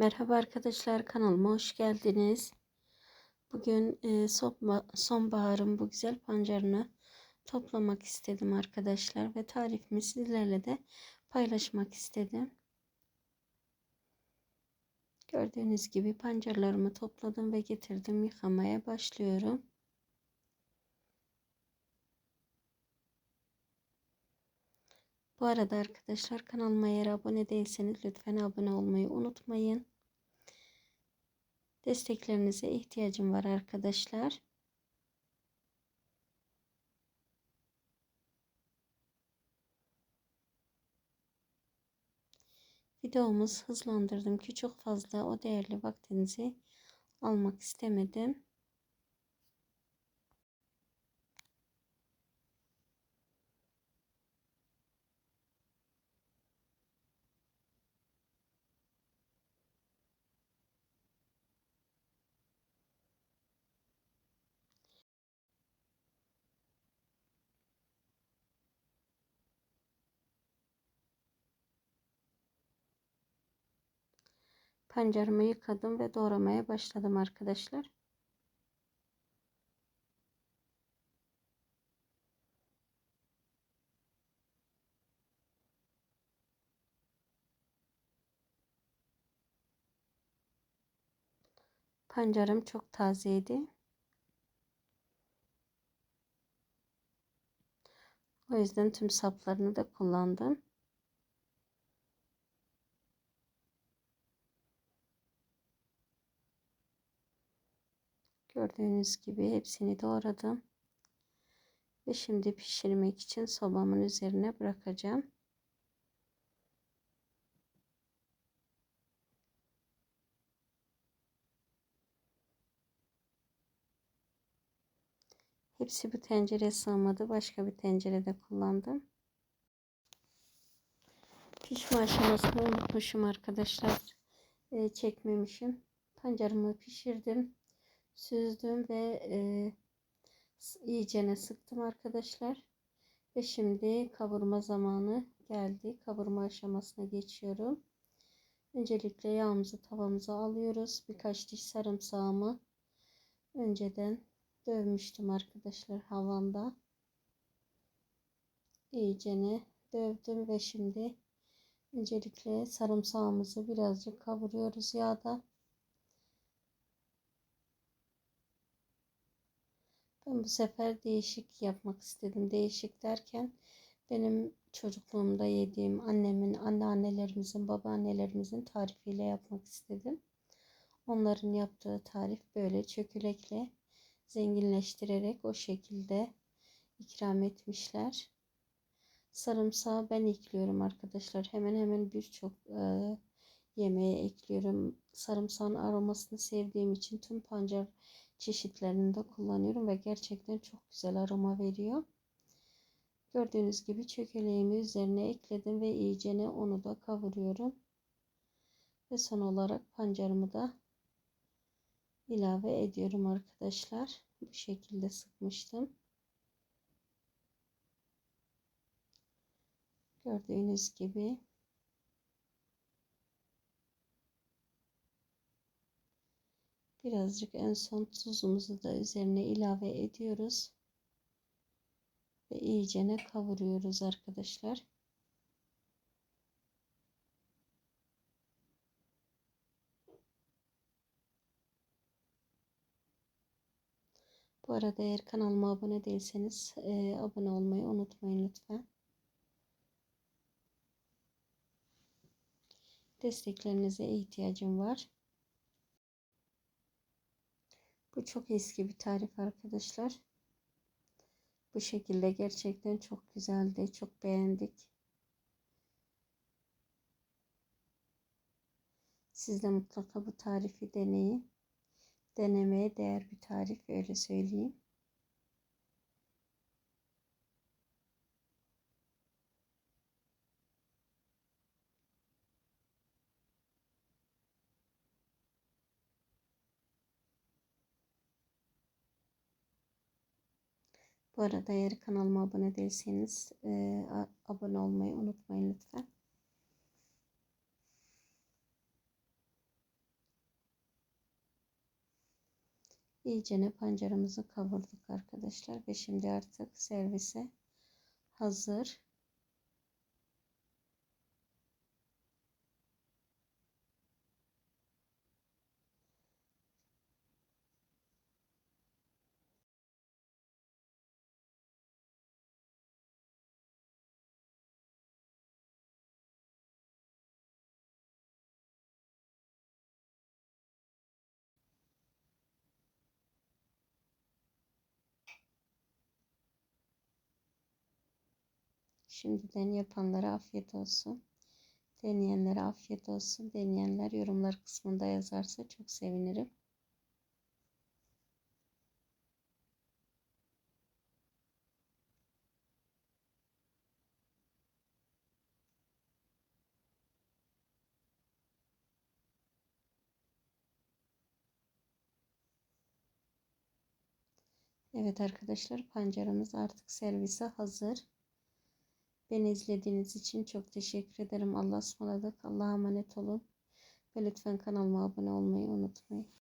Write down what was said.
Merhaba arkadaşlar kanalıma hoş geldiniz. Bugün e, sonbaharın bu güzel pancarını toplamak istedim arkadaşlar ve tarifimi sizlerle de paylaşmak istedim. Gördüğünüz gibi pancarlarımı topladım ve getirdim yıkamaya başlıyorum. Bu arada arkadaşlar kanalıma eğer abone değilseniz lütfen abone olmayı unutmayın. Desteklerinize ihtiyacım var arkadaşlar. Videomuz hızlandırdım ki çok fazla o değerli vaktinizi almak istemedim. Pancarımı yıkadım ve doğramaya başladım arkadaşlar. Pancarım çok tazeydi. O yüzden tüm saplarını da kullandım. Gördüğünüz gibi hepsini doğradım. Ve şimdi pişirmek için sobamın üzerine bırakacağım. Hepsi bu tencereye sığmadı. Başka bir tencerede kullandım. Pişme aşamasını unutmuşum arkadaşlar. Ee, çekmemişim. Pancarımı pişirdim süzdüm ve e, iyicene sıktım arkadaşlar. Ve şimdi kavurma zamanı geldi. Kavurma aşamasına geçiyorum. Öncelikle yağımızı tavamıza alıyoruz. Birkaç diş sarımsağımı önceden dövmüştüm arkadaşlar havanda. İyicene dövdüm ve şimdi öncelikle sarımsağımızı birazcık kavuruyoruz yağda. Ben bu sefer değişik yapmak istedim. Değişik derken benim çocukluğumda yediğim annemin, anneannelerimizin, babaannelerimizin tarifiyle yapmak istedim. Onların yaptığı tarif böyle çökülekle zenginleştirerek o şekilde ikram etmişler. Sarımsağı ben ekliyorum arkadaşlar. Hemen hemen birçok e, yemeğe ekliyorum. Sarımsağın aromasını sevdiğim için tüm pancar çeşitlerinde kullanıyorum ve gerçekten çok güzel aroma veriyor. Gördüğünüz gibi çökeleğimi üzerine ekledim ve iyicene onu da kavuruyorum. Ve son olarak pancarımı da ilave ediyorum arkadaşlar. Bu şekilde sıkmıştım. Gördüğünüz gibi Birazcık en son tuzumuzu da üzerine ilave ediyoruz. Ve iyicene kavuruyoruz arkadaşlar. Bu arada eğer kanalıma abone değilseniz e, abone olmayı unutmayın lütfen. Desteklerinize ihtiyacım var. Bu çok eski bir tarif arkadaşlar. Bu şekilde gerçekten çok güzeldi. Çok beğendik. Siz de mutlaka bu tarifi deneyin. Denemeye değer bir tarif öyle söyleyeyim. Bu arada eğer kanalıma abone değilseniz e, abone olmayı unutmayın lütfen. İyicene pancarımızı kavurduk arkadaşlar ve şimdi artık servise hazır. Şimdiden yapanlara afiyet olsun. Deneyenlere afiyet olsun. Deneyenler yorumlar kısmında yazarsa çok sevinirim. Evet arkadaşlar pancarımız artık servise hazır. Beni izlediğiniz için çok teşekkür ederim. Allah'a ısmarladık. Allah'a emanet olun. Ve lütfen kanalıma abone olmayı unutmayın.